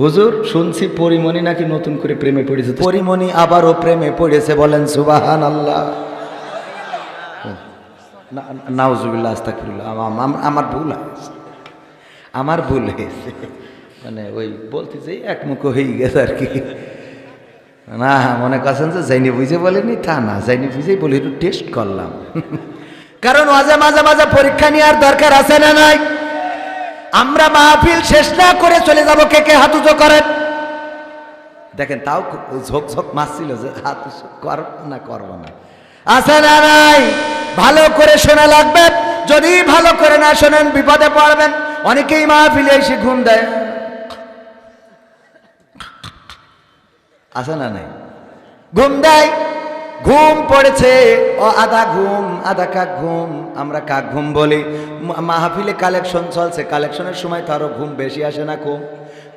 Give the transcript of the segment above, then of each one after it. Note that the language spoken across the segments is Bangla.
হুজুর শুনছি পরিমণি নাকি নতুন করে প্রেমে পড়েছে। পরিমণি আবারও প্রেমে পড়েছে বলেন সুবাহান আল্লাহ নাউজুবিল্লাহ আস্তাকুল্লাহ আমার ভুল হয়েছে। আমার ভুল হয়েছে। মানে ওই বলতে যে একমুখ হয়ে গেছে আর কি। না মনে করছেন যে যাইনি বুঝে বলেনি? তা না যাইনি বুঝেই বলি একটু টেস্ট করলাম। কারণ মাঝে মাঝে মাঝে পরীক্ষা নেওয়ার দরকার আছে না নাই? আমরা মাহফিল শেষ না করে চলে যাব, কে কে হাত উঁচু করেন? দেখেন, তাও ঝোক ঝোক মারছিল যে হাত উঁচু করব না, করব না। আছে না নাই? ভালো করে শোনা লাগবে? যদি ভালো করে না শোনেন, বিপদে পড়বেন। অনেকেই মাহফিলে এসে ঘুম দেয়। আছে না নাই? ঘুম দেয়? ঘুম পড়েছে। ও আধা ঘুম, আধা কাক ঘুম, আমরা কাক ঘুম বলি। মাহফিলে কালেকশন চলছে, কালেকশনের সময় তো আরও ঘুম বেশি আসে না কম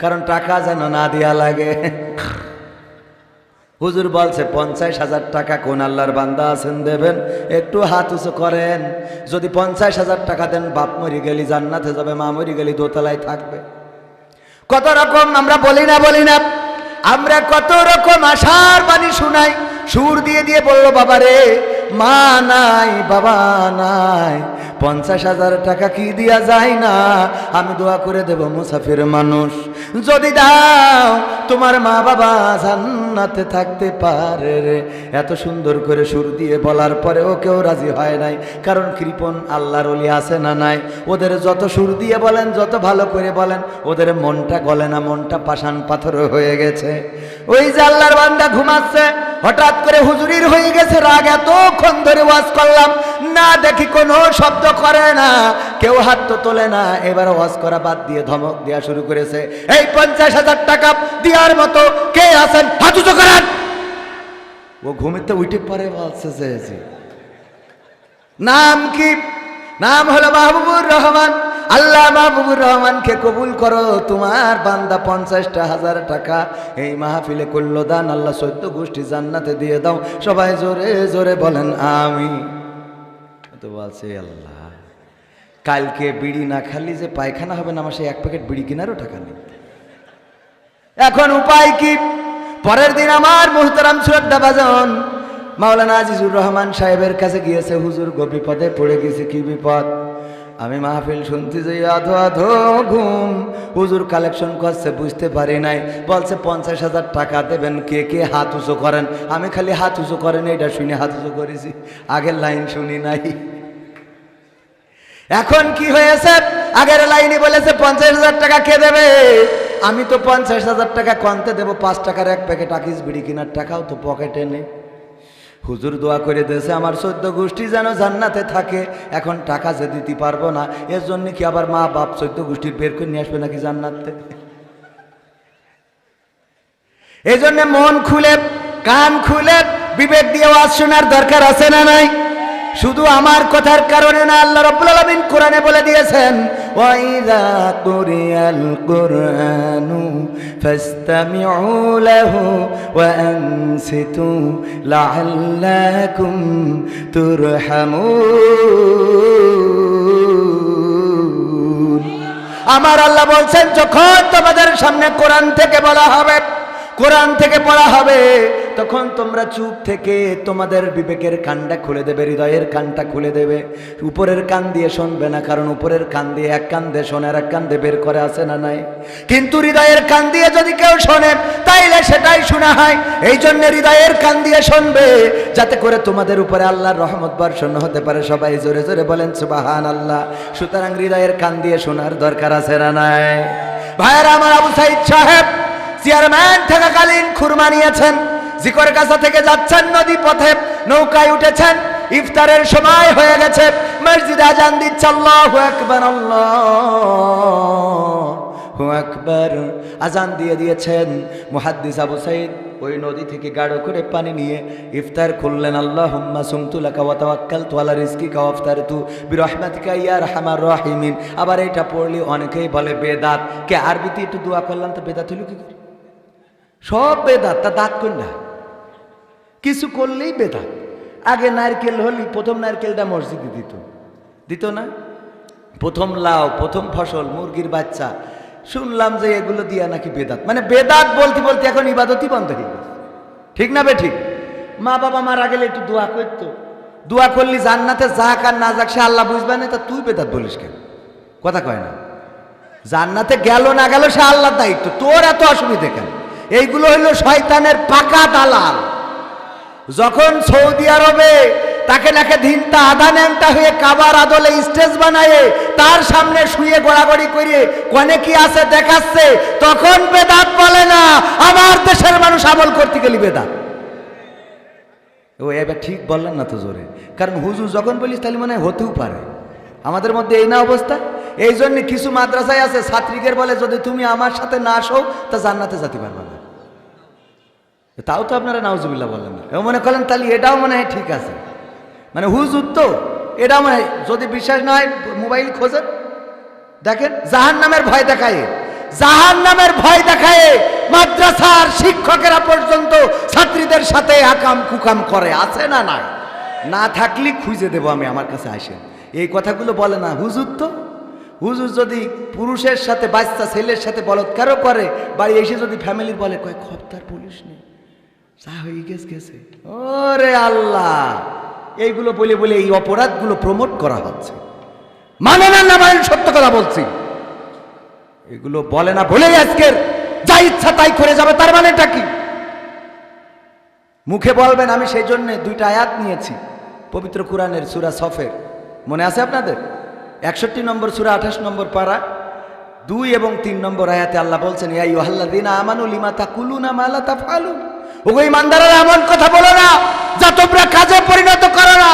কারণ টাকা যেন না দেওয়া লাগে। হুজুর বলছে, পঞ্চাশ হাজার টাকা কোন আল্লাহর বান্দা আছেন দেবেন? একটু হাত উঁচু করেন। যদি পঞ্চাশ হাজার টাকা দেন, বাপ মরি গেলি, জান্নাতে যাবে, মা মরি গেলি, দোতলায় থাকবে। কত রকম আমরা বলি না বলি না। আমরা কত রকম আশার বাণী শুনাই সুর দিয়ে দিয়ে বলল বাবা রে মা নাই, বাবা নাই। পঞ্চাশ হাজার টাকা কি দিয়া যায় না? আমি দোয়া করে দেব মুসাফির মানুষ। যদি দাও, তোমার মা বাবা জান্নাতে থাকতে পারে রে। এত সুন্দর করে সুর দিয়ে বলার পরেও কেউ রাজি হয় নাই। কারণ কৃপন আল্লাহর অলি আছে না নাই? ওদের যত সুর দিয়ে বলেন, যত ভালো করে বলেন, ওদের মনটা গলে না, মনটা পাষাণ পাথর হয়ে গেছে। ওই যে আল্লাহর বান্দা ঘুমাচ্ছে, হঠাৎ করে হুজুরির হয়ে গেছে, রাগ এতক্ষণ ধরে ওয়াজ করলাম। না দেখি কোনো শব্দ করে না। কেউ হাত তো তোলে না। এবার ওয়াজ করা বাদ দিয়ে ধমক দেওয়া শুরু করেছে। এই পঞ্চাশ হাজার টাকা দেওয়ার মতো কে আছেন? হাত উঁচু করেন। ও ঘুমিতে উঠে পরে বলছে। নাম কি? নাম হলো মাহবুবুর রহমান। আল্লাহ মাহবুবুর রহমানকে কবুল করো, তোমার বান্দা পঞ্চাশটা হাজার টাকা এই মাহফিলে করল দান আল্লাহ সদ্য গোষ্ঠী জান্নাতে দিয়ে দাও। সবাই জোরে জোরে বলেন আমি তো বলছে, আল্লাহ, কালকে বিড়ি না খালি যে পায়খানা হবে না, আমার সেই এক প্যাকেট বিড়ি কেনারও টাকা নেই। এখন উপায় কি? পরের দিন আমার মুহতারাম শ্রদ্ধা বাজন, মাওলানা আজিজুর রহমান সাহেবের কাছে গিয়েছে, হুজুর গো বিপদে পড়ে গেছে, কি বিপদ? আমি মাহফিল শুনতে যাই, আধো আধো ঘুম। হুজুর কালেকশন করছে, বুঝতে পারি নাই। বলছে, পঞ্চাশ হাজার টাকা দেবেন, কে কে হাত উঁচু করেন? আমি খালি হাত উঁচু করেন এটা শুনে হাত উঁচু করেছি। আগের লাইন শুনি নাই। এখন কি হয়েছে? আগের লাইনে বলেছে, পঞ্চাশ হাজার টাকা কে দেবে? আমি তো পঞ্চাশ হাজার টাকা কনতে দেবো, পাঁচ টাকার এক প্যাকেট আকিস বিড়ি কেনার টাকাও তো পকেটে নেই। হুজুর দোয়া করে দিয়েছে, আমার সদ্য গোষ্ঠী যেন জান্নাতে থাকে, এখন টাকা যে দিতে পারব না এর জন্য কি আবার মা বাপ সদ্য গোষ্ঠীর বের করে নিয়ে আসবে নাকি জান্নাতে? এই জন্য মন খুলে, কান খুলে, বিবেক দিয়ে ওয়াজ শোনার দরকার আছে না নাই? শুধু আমার কথার কারণে না, আল্লাহ রাব্বুল আলামিন কোরআনে বলে দিয়েছেন, ওয়াইদা কুরিয়াল কুরআনু ফাসতামিউ له وأنستوا لعلكم ترحمون. আমার আল্লাহ বলছেন, যখন তোমাদের সামনে কোরআন থেকে বলা হবে, কোরআন থেকে পড়া হবে তখন তোমরা চুপ থেকে তোমাদের বিবেকের কানটা খুলে দেবে, হৃদয়ের কানটা খুলে দেবে। উপরের কান দিয়ে শুনবে না, কারণ উপরের কান দিয়ে এক কান দিয়ে শোনে এক কান দিয়ে বের করে আসে না নাই। কিন্তু হৃদয়ের কান দিয়ে যদি কেউ শোনে, তাইলে সেটাই শোনা হয়। এই জন্য হৃদয়ের কান দিয়ে শুনবে, যাতে করে তোমাদের উপরে আল্লাহর রহমত বর্ষণ হতে পারে। সবাই জোরে জোরে বলেন সুবাহান আল্লাহ সুতরাং হৃদয়ের কান দিয়ে শোনার দরকার আছে না নাই? ভাইয়েরা, আমার আবু সাইদ সাহেব, চেয়ারম্যান থাকাকালীন খুরমা নিয়েছেন। জিকর কাছা থেকে যাচ্ছেন, নদী পথে নৌকায় উঠেছেন, ইফতারের সময় হয়ে গেছে, মসজিদে আজান দিচ্ছে, আল্লাহু আকবার আল্লাহু আকবার। আজান দিয়ে দিয়েছেন মুহাদ্দিস আবু সাইদ, ওই নদী থেকে গাঢ় করে পানি নিয়ে ইফতার করলেন আল্লাহ হুম্মা সুমতুলাকা ওয়া তাওয়াক্কালতু আলা রিজকিকা ওয়া আফতারতু বিরহমাতিকা, ইয়া আরহামার রাহিমিন। আবার এটা পড়লে অনেকেই বলে, বেদাত। কে আরবিতে একটু দোয়া করলাম, তো বেদাত হইল কি করে? সব বেদাত, তা দাঁত কোন না কিছু করলেই বেদাত আগে নারকেল হলি, প্রথম নারকেলটা মসজিদে দিত। দিত না? প্রথম লাউ, প্রথম ফসল, মুরগির বাচ্চা। শুনলাম যে এগুলো দিয়া নাকি বেদাত। মানে বেদাত বলতে বলতে এখন ইবাদতই বন্ধ হয়ে গেছে। ঠিক না বে ঠিক? মা বাবা মারা গেলে একটু দোয়া করতো। দোয়া করলি জান্নাতে যাক আর না যাক, সে আল্লাহ বুঝবে না, তা তুই বেদাত বলিস কেন? কথা কয় না। জান্নাতে গেল না গেল, সে আল্লাহর দায়িত্ব। তোর এত অসুবিধে কেন? এইগুলো হইল শয়তানের পাকা দালাল। যখন সৌদি আরবে তাকে নাকে ধিনতা আধা ন্যাংটা হয়ে কাবার আদলে স্টেজ বানায় তার সামনে শুয়ে গোড়াগড়ি করে কনে কি আছে দেখাচ্ছে, তখন বেদাত বলে না, আমার দেশের মানুষ আমল করতে গেলি বেদাত। ও, এবার ঠিক বললেন না তো জোরে। কারণ হুজুর যখন বলিস, তাহলে মনে হতেও পারে। আমাদের মধ্যে এই না অবস্থা? এই জন্য কিছু মাদ্রাসায় আছে, ছাত্রীদের বলে, যদি তুমি আমার সাথে না আসো, তা জান্নাতে যেতে পারবে না। তাও তো আপনারা নাউজুবিল্লাহ বললেন না। মনে করলেন তাহলে এটাও মনে হয় ঠিক আছে। মানে হুজুর তো এটা মনে হয়, যদি বিশ্বাস না হয়, মোবাইল খোঁজেন দেখেন জাহান নামের ভয় দেখায়। জাহান নামের ভয় দেখায়, মাদ্রাসার শিক্ষকেরা পর্যন্ত ছাত্রীদের সাথে আকাম কুকাম করে। আছে না নাই? না থাকলে খুঁজে দেবো আমি, আমার কাছে আসেন। এই কথাগুলো বলে না। হুজুর তো, হুজুর যদি পুরুষের সাথে, বাচ্চা ছেলের সাথে বলৎকারও করে বাড়ি এসে যদি ফ্যামিলির বলে, কয় খপ্তার পুলিশ নেই যা হয়ে গেছে গেছে। ওরে আল্লাহ, এইগুলো বলে বলে এই অপরাধগুলো প্রমোট করা হচ্ছে। মানে না না মানে সত্য কথা বলছি। এগুলো বলে না বলেই আজকের যা ইচ্ছা তাই করে যাবে, তার মানেটা কি? মুখে বলবেন, আমি সেই জন্য দুইটা আয়াত নিয়েছি, পবিত্র কোরআনের সুরা সফের। মনে আছে আপনাদের? একষট্টি নম্বর সুরা, আঠাশ নম্বর পারা, দুই এবং তিন নম্বর আয়াতে আল্লাহ বলছেন ইয়াই দিন আমানু লিমা তা কুলু না মালা তা ফালু ওগো এমন কথা বলো না, যা তোমরা কাজে পরিণত করো না।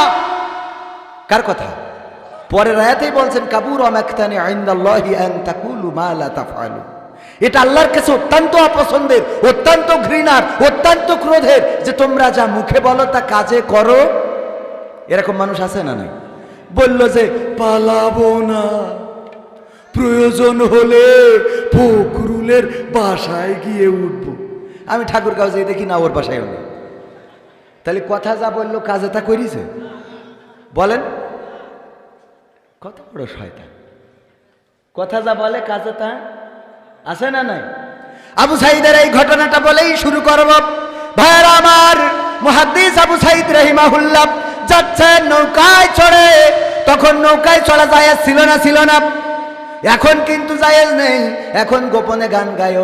কার কথা? পরের আয়াতেই বলছেন, কাবুর অমাক্তানি আইন্দাল্লাহি আন তাকুলু মা লা এটা আল্লাহর কাছে অত্যন্ত অপছন্দের, অত্যন্ত ঘৃণার, অত্যন্ত ক্রোধের, যে তোমরা যা মুখে বলো তা কাজে করো। এরকম মানুষ আছে না নাই? বলল যে, পালাবো না। প্রয়োজন হলে ফকরুলের বাসায় গিয়ে উঠব। আমি ঠাকুর কাছে দেখি না, ওর বাসায় নেই। তাহলে কথা যা বলল, কাজে তা করিছে বলেন। কত বড় শয়তান। কথা যা বলে, কাজে তা আছে না নাই? আবু সাইদের এই ঘটনাটা বলেই শুরু করব। ভাইয়ার আমার মুহাদ্দিস আবু সাইদ রহিমাহুল্লাহ যাচ্ছে নৌকায় চড়ে। তখন নৌকায় চড়া যায় ছিল না ছিল না। এখন কিন্তু জায়েজ নেই, এখন গোপনে গান গায়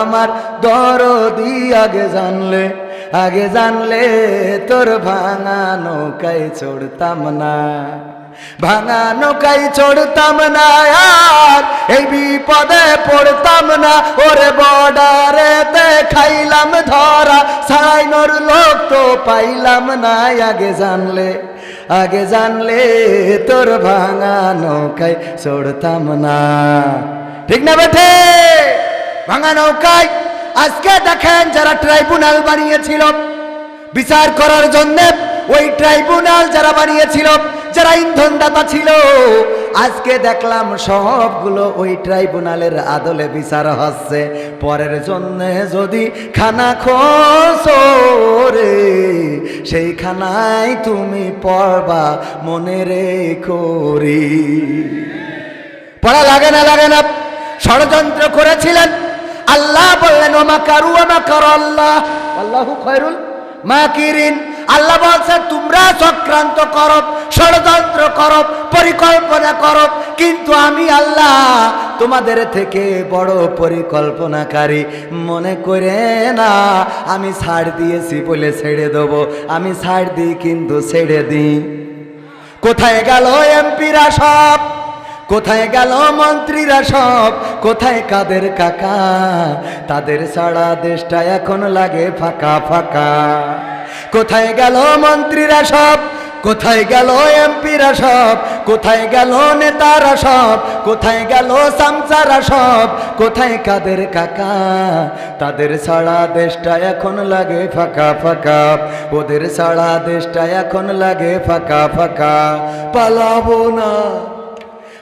আমার দরদি, আগে জানলে আগে জানলে তোর ভাঙা নৌকায় চড়তাম না, ভাঙা নৌকায় চড়তাম না আর এই বিপদে পড়তাম না, ওরে বর্ডারে খাইলাম ধরা, সাইনর লোক তো পাইলাম না, আগে জানলে আগে জানলে তোর ভাঙা নৌকায় চড়তাম না। ঠিক না বেঠে? ভাঙা নৌকায়? আজকে দেখেন যারা ট্রাইব্যুনাল বানিয়েছিল, বিচার করার জন্য ওই ট্রাইব্যুনাল যারা বানিয়েছিল, যারা ইন্ধন দাতা ছিল, আজকে দেখলাম সবগুলো ওই ট্রাইব্যুনালের আদলে বিচার হচ্ছে। পরের জন্য যদি খানা খোসরে সেই খানায় তুমি পড়বা মনে রে। করি পড়া লাগে না লাগে না। ষড়যন্ত্র করেছিলেন। আল্লাহ বললেন, ওমা কারু, ওমা কর আল্লাহ। আল্লাহু খয়রুল মাকিরিন। আল্লাহ বলছে, তোমরা চক্রান্ত করো, ষড়যন্ত্র করো, পরিকল্পনা করো, কিন্তু আমি আল্লাহ তোমাদের থেকে বড় পরিকল্পনাকারী। মনে করে না, আমি ছাড় দিয়েছি বলে ছেড়ে দেবো। আমি ছাড় দিই কিন্তু ছেড়ে দিই। কোথায় গেল এমপিরা সব? কোথায় গেল মন্ত্রীরা সব? কোথায় কাদের কাকা? তাদের সারা দেশটা এখন লাগে ফাঁকা ফাঁকা। কোথায় গেল মন্ত্রীরা সব? কোথায় গেল এমপিরা সব? কোথায় গেল নেতারা সব? কোথায় গেল সামসারা সব? কোথায় কাদের কাকা? তাদের সারা দেশটা এখন লাগে ফাঁকা ফাঁকা। ওদের সারা দেশটা এখন লাগে ফাঁকা ফাঁকা। পালাবো না।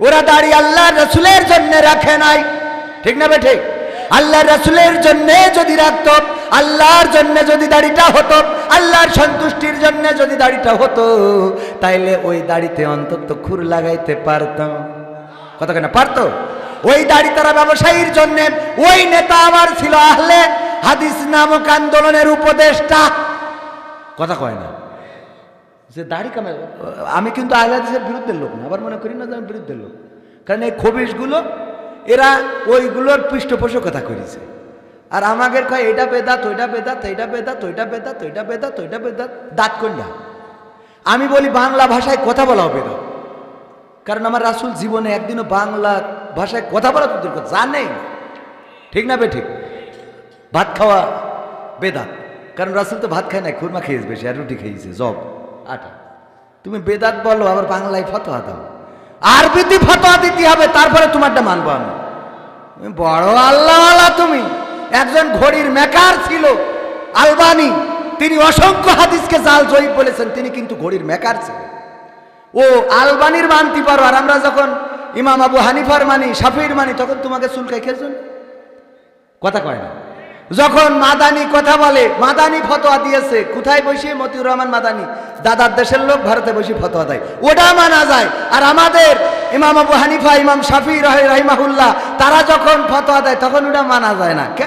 ওরা দাড়ি আল্লাহ রসুলের জন্য রাখে নাই। ঠিক না বেঠে? আল্লাহ রসুলের জন্য যদি রাখত, আল্লাহর জন্য যদি দাড়িটা হতো, আল্লাহর সন্তুষ্টির জন্য যদি দাড়িটা হতো, তাইলে ওই দাড়িতে অন্তত খুর লাগাইতে পারতাম কথা কেন পারতো? ওই দাড়ি তারা ব্যবসায়ীর জন্য, ওই নেতা আমার ছিল আহলে হাদিস নামক আন্দোলনের উপদেষ্টা। কথা কয় না। যে দাড়ি কামে, আমি কিন্তু আহলাদিসের বিরুদ্ধের লোক না, আবার মনে করি না যে আমি বিরুদ্ধে লোক। কারণ এই খবিশগুলো, এরা ওইগুলোর পৃষ্ঠপোষকতা করেছে। আর আমাদের কয়, এটা বেদাত, ওইটা বেদাত এইটা বেদাত, ওইটা বেদাত ওইটা বেদাত ওইটা বেদাত, দাঁত কন্যা আমি বলি, বাংলা ভাষায় কথা বলাও বেদাত কারণ আমার রাসুল জীবনে একদিনও বাংলা ভাষায় কথা বলা তোদের কথা জানেই। ঠিক না বে ঠিক? ভাত খাওয়া বেদাত। কারণ রাসুল তো ভাত খায় না খুরমা খেয়েছে বেশি আর রুটি খেয়েছে, জব। আটা। তুমি বেদাত বলো, আবার বাংলায় ফতোয়া দাও। আরবিতে ফতোয়া দিতে হবে, তারপরে তোমারটা মানবো আমি। বড় আল্লাহওয়ালা তুমি। একজন ঘড়ির মেকার ছিল, আলবানি। তিনি অসংখ্য হাদিসকে জাল জয়ী বলেছেন, তিনি কিন্তু ঘড়ির মেকার ছিলেন ও আলবানির মানতে পারো, আর আমরা যখন ইমাম আবু হানিফার মানি সাফির মানি, তখন তোমাকে চুলকাই খেয়েছেন কথা কয় না। যখন মাদানি কথা বলে, মাদানি ফতোয়া দিয়েছে, কোথায় বসে? মতিউর রহমান মাদানি। দাদার দেশের লোক ভারতে বসে ফতোয়া দেয়। ওটা মানা যায়। আর আমাদের ইমাম আবু হানিফা, ইমাম শাফি রহে, রাহিমাহুল্লাহ, তারা যখন ফতোয়া দেয়, তখন ওটা মানা যায় না। কে?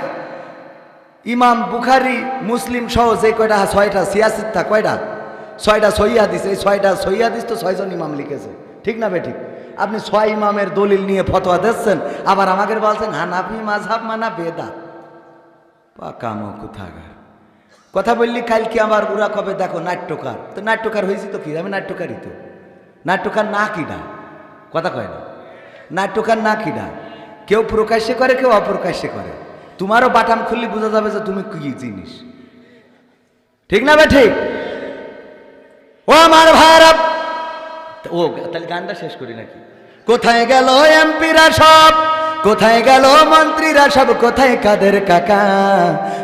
ইমাম বুখারি, মুসলিম সহ যে কয়টা, ছয়টা সিয়াসিত্তা কয়টা? ছয়টা সহিয়াদিস এই ছয়টা সহিয়াদিস তো ছয়জন ইমাম লিখেছে। ঠিক না বে ঠিক? আপনি ছয় ইমামের দলিল নিয়ে ফতোয়া দিচ্ছেন, আবার আমাকে বলছেন, হানাফি মাঝহাব মানা বেদাত। পাকামো কোথাকার। কথা বললি কালকে আমার ওরা কবে? দেখো, নাট্যকার। তো নাট্যকার হয়েছি তো কি? আমি নাট্যকারই তো। নাট্যকার না কিনা কথা কয় না। নাট্যকার না কিনা কেউ প্রকাশ্যে করে, কেউ অপ্রকাশ্যে করে। তোমারও বাটাম খুললে বোঝা যাবে যে তুমি কি জিনিস। ঠিক না ঠিক? ও আমার ভাইরা ও, তাহলে গানটা শেষ করি নাকি? কোথায় গেল এমপিরা সব? কোথায় গেল মন্ত্রীরা? সব কোথায়? কাদের কাকা?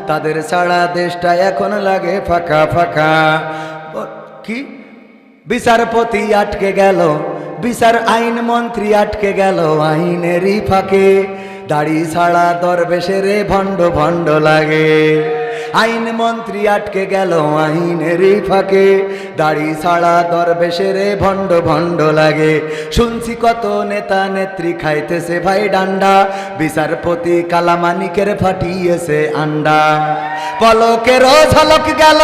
তাদের ছাড়া দেশটা এখন লাগে ফাঁকা ফাঁকা। কি? বিচারপতি আটকে গেল, বিচার আইন মন্ত্রী আটকে গেল, আইনেরই ফাঁকে। দাড়ি ছাড়া দরবেশের ভণ্ড ভণ্ড লাগে। আইন মন্ত্রী আটকে গেল আইনেরই ফাঁকে। দাড়ি ছাড়া দরবেশের ভণ্ড ভণ্ড লাগে। শুনছি কত নেতা নেত্রী খাইতেছে ভাই ডান্ডা। বিচারপতি কালামানিকের ফাটিয়েছে আন্ডা। পলকেরও ঝলক গেল।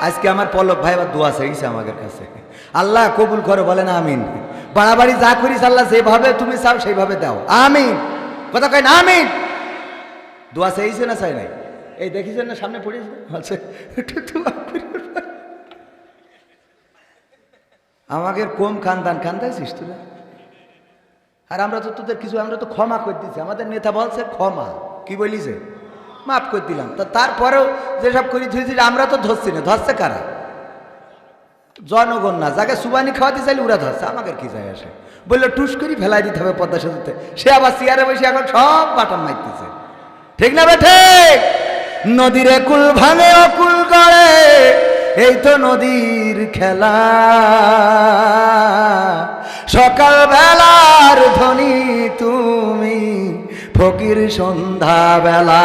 আজকে আমার পলক ভাই আবার দোয়া চাইছে আমাদের কাছে। আল্লাহ কবুল করে, বলেন আমিন। বাড়াবাড়ি যা করিস আল্লাহ যেভাবে তুমি চাও সেইভাবে দাও। আমিন। কথা কয় না, আমিন। দোয়া চাইছে না চাই নাই? এই দেখিছেন না, সামনে পড়েছে করিও না। আমাকে কম খানদান খান্দাইছিস তোরা আর আমরা তো তোদের কিছু, আমরা তো ক্ষমা করে দিচ্ছি আমাদের নেতা বলছে ক্ষমা। কি বলিছে মাফ করে দিলাম। তা তারপরেও যেসব করি ধুয়েছি আমরা তো ধরছি না। ধরছে কারা? জনগণ না। যাকে সুবানি খাওয়াতে চাইলে ওরা ধরছে। আমাকে কি যায় আসে? বলল, টুস করি ফেলাই দিতে হবে পদ্মা সেতুতে। সে আবার চেয়ারে বসে এখন সব বাটন মারতেছে। ঠিক না বেঠে নদীরে কুল ভাঙে অকুল গড়ে, এই তো নদীর খেলা। সকাল বেলার ধ্বনি তুমি, ফকির সন্ধ্যা বেলা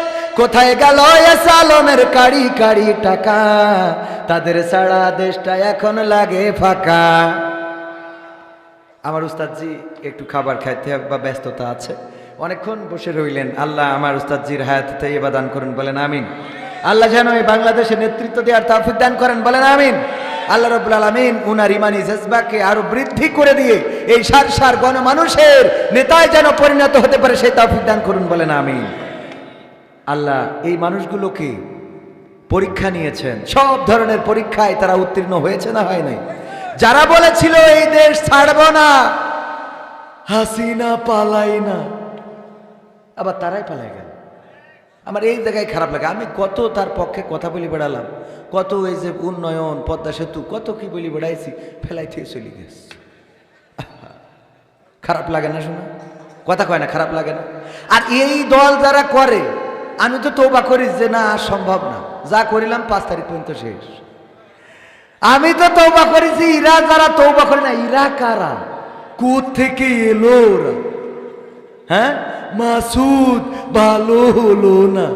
কোথায় গেল সালমের কাড়ি কাড়ি টাকা? তাদের সারা দেশটা এখন লাগে ফাঁকা। আমার উস্তাদজি, একটু খাবার খাইতে বা ব্যস্ততা আছে। অনেকক্ষণ বসে রইলেন। আল্লাহ আমার উস্তাদজির হায়াতে এবার দান করুন, বলেন আমিন। আল্লাহ যেন এই বাংলাদেশে নেতৃত্ব দেওয়ার তাফিক দান করেন, বলেন আমিন। আল্লাহ রবুল আলমিন উনার ইমানি জজবাকে আরও বৃদ্ধি করে দিয়ে এই সার সার গণমানুষের নেতায় যেন পরিণত হতে পারে, সেই তাফিক দান করুন, বলেন আমিন। আল্লাহ, এই মানুষগুলোকে পরীক্ষা নিয়েছেন? সব ধরনের পরীক্ষায় তারা উত্তীর্ণ হয়েছে না হয় নাই? যারা বলেছিল, এই দেশ ছাড়ব না। হাসিনা পালাই না। আবার তারাই পালাই গেল। আমার এই জায়গায় খারাপ লাগে। আমি কত তার পক্ষে কথা বলি বেড়ালাম। কত এই যে উন্নয়ন, পদ্মা সেতু, কত কি বলি বেড়াইছি, ফেলাই থেকে চলে গেছে। খারাপ লাগে না শোনা? কথা কয় না, খারাপ লাগে না? আর এই দল যারা করে আমি তো তৌবা করি যে না সম্ভব না। যা করিলাম, পাঁচ তারিখ পর্যন্ত শেষ। আমি তো তৌবা করেছি ইরা যারা তৌবা করে না, ইরা কারা? কোথ থেকে এলো ওরা? হ্যাঁ? মাসুদ, ভালো হলো না।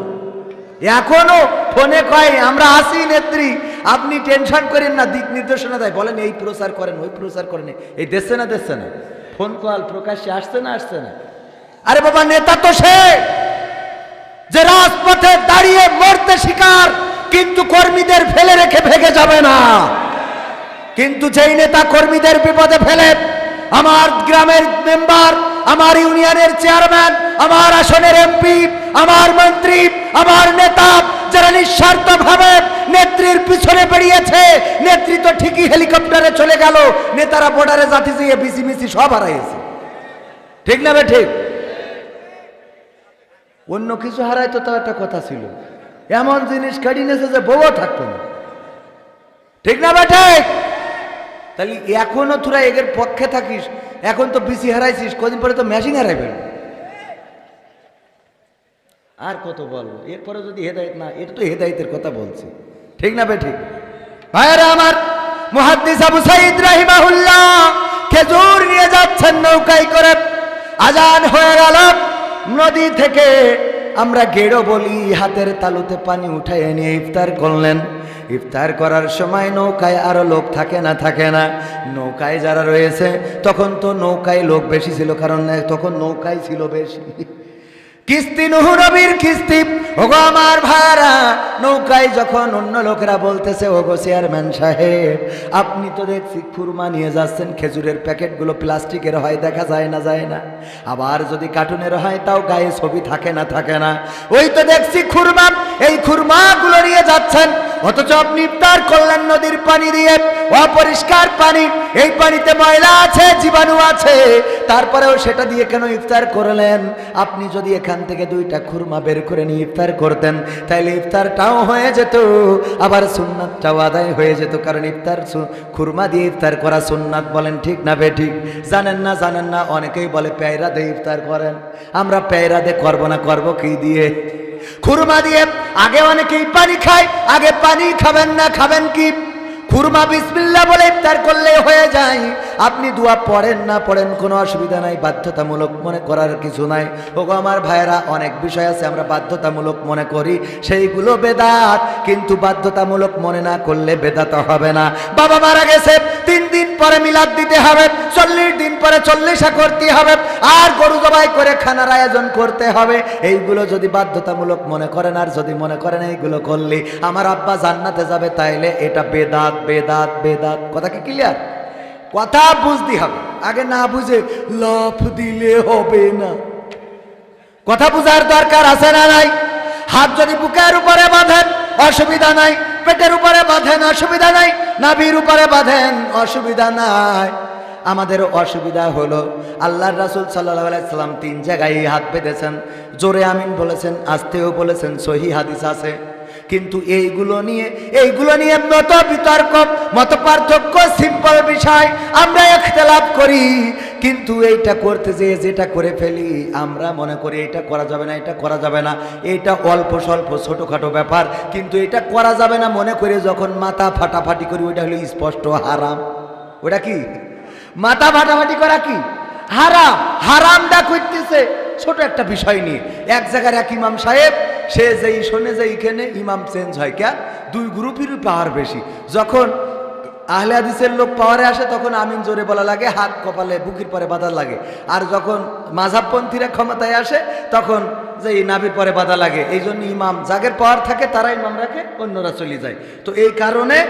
এখনও ফোনে কয়, আমরা আসি নেত্রী, আপনি টেনশন করেন না, দিক নির্দেশনা দেয়। বলেন, এই প্রচার করেন, ওই প্রচার করেন। এই দেখছে না দেখছে না। ফোন কল প্রকাশ্যে আসছে না আসছে না। আরে বাবা, নেতা তো সে! যে রাজপথে দাঁড়িয়ে মরতে শিকার, কিন্তু কর্মীদের ফেলে রেখে ভেগে যাবে না। কিন্তু যেই নেতা কর্মীদের বিপদে ফেলে, আমার গ্রামের মেম্বার, আমার ইউনিয়নের চেয়ারম্যান, আমার আসনের এমপি, আমার মন্ত্রী, আমার নেতা, যারা নিঃস্বার্থ ভাবে নেত্রীর পিছনে বেরিয়েছে, নেত্রী তো ঠিকই হেলিকপ্টারে চলে গেল, নেতারা বর্ডারে জাতি যেয়ে বিসি মিসি সব হারাইছে ঠিক না ঠিক? অন্য কিছু হারাই তো তার একটা কথা ছিল। এমন জিনিস কাটি নেছে যে বউও থাকতো না। ঠিক না বেটে তাহলে এখনও তোরা এগের পক্ষে থাকিস, এখন তো বিসি হারাইছিস, কদিন পরে তো মেশিন হারাইবেন আর কত বলব? এরপরে যদি হেদায়ত না, এটা তো হেদায়তের কথা বলছি। ঠিক না বে ঠিক? ভাইয়ারা আমার, মুহাদ্দিস আবু সাইদ রাহিমাহুল্লাহ খেজুর নিয়ে যাচ্ছেন নৌকায় করে। আজান হয়ে গেল। নদী থেকে আমরা গেড়ো বলি, হাতের তালুতে পানি উঠাই নিয়ে ইফতার করলেন। ইফতার করার সময় নৌকায় আরও লোক থাকে না থাকে না। নৌকায় যারা রয়েছে, তখন তো নৌকায় লোক বেশি ছিল, কারণ, তখন নৌকায় ছিল বেশি। কিস্তি নহুরবির কিস্তি ওগো আমার ভাড়া নৌকায় যখন অন্য লোকেরা বলতেছে, ওগো চেয়ারম্যান সাহেব, আপনি তো দেখছি খুরমা নিয়ে যাচ্ছেন, খেজুরের প্যাকেটগুলো প্লাস্টিকের হয়, দেখা যায় না যায় না। আবার যদি কার্টুনের হয়, তাও গায়ে ছবি থাকে না থাকে না। ওই তো দেখছি খুরমা, এই খুরমাগুলো নিয়ে যাচ্ছেন। অথচ আপনি ইফতার করলেন নদীর পানি দিয়ে, অপরিষ্কার পানি। এই পানিতে ময়লা আছে, জীবাণু আছে। তারপরেও সেটা দিয়ে কেন ইফতার করলেন? আপনি যদি এখান থেকে দুইটা খুরমা বের করে নিয়ে ইফতার করতেন তাহলে ইফতারটাও হয়ে যেত, আবার সুন্নাতটাও আদায় হয়ে যেত, কারণ ইফতার খুরমা দিয়ে ইফতার করা সুন্নাত বলেন ঠিক না বে ঠিক? জানেন না জানেন না, অনেকেই বলে পেয়রা দিয়ে ইফতার করেন। আমরা পেয়রা দিয়ে করব না, করব কি দিয়ে? খুরমা দিয়ে আগে অনেকেই পানি খায়, আগে পানি খাবেন না, খাবেন কি? খুরমা বিসমিল্লা বলে ইফতার করলে হয়ে যায়। আপনি দোয়া পড়েন না পড়েন কোনো অসুবিধা নাই, বাধ্যতামূলক মনে করার কিছু নাই। ওগো আমার ভাইয়েরা, অনেক বিষয় আছে, আমরা বাধ্যতামূলক মনে করি, সেইগুলো বেদাত, কিন্তু বাধ্যতামূলক মনে না করলে বেদাত হবে না। বাবা মারা গেছে, তিন দিন পরে মিলাদ দিতে হবে, চল্লিশ দিন পরে চল্লিশা করতে হবে, আর গরু জবাই করে খানার আয়োজন করতে হবে। এইগুলো যদি বাধ্যতামূলক মনে করেন, আর যদি মনে করেন এইগুলো করলে আমার আব্বা জান্নাতে যাবে, তাইলে এটা বেদাত বেদাত বেদাত। কথা কি ক্লিয়ার কথা বুঝতে হবে। আগে না বুঝে লাফ দিলে হবে না। কথা বুঝার দরকার আছে না নাই? হাত যদি বুকের উপরে বাঁধেন, অসুবিধা নাই। পেটের উপরে বাঁধেন, অসুবিধা নাই। নাভির উপরে বাঁধেন, অসুবিধা নাই। আমাদের অসুবিধা হলো, আল্লাহর রাসুল সাল্লাহ আলাইসাল্লাম তিন জায়গায় হাত বেঁধেছেন। জোরে আমিন বলেছেন, আসতেও বলেছেন, সহি হাদিস আছে। কিন্তু এইগুলো নিয়ে এইগুলো নিয়ে মত বিতর্ক, মত পার্থক্য সিম্পল বিষয়, আমরা একতলাপ করি। কিন্তু এইটা করতে যে যেটা করে ফেলি, আমরা মনে করি এটা করা যাবে না, এটা করা যাবে না। এইটা অল্প স্বল্প, ছোটোখাটো ব্যাপার, কিন্তু এটা করা যাবে না মনে করে যখন মাথা ফাটাফাটি করি, ওইটা হলো স্পষ্ট হারাম। ওটা কি? মাথা ফাটাফাটি করা কি? হারাম। হারামটা করতেছে। ছোট একটা বিষয় নিয়ে। এক জায়গার এক ইমাম সাহেব সে যেই শোনে যে এইখানে ইমাম চেঞ্জ হয় কে দুই গ্রুপেরই পাওয়ার বেশি। যখন আহলে হাদিসের লোক পাওয়ারে আসে, তখন আমিন জোরে বলা লাগে, হাত কপালে, বুকির পরে বাধা লাগে। আর যখন মাঝাবপন্থীরা ক্ষমতায় আসে, তখন যে নাবির পরে বাধা লাগে। এই জন্য ইমাম, যাদের পাওয়ার থাকে, তারা ইমাম রাখে অন্যরা চলে যায়। তো এই কারণে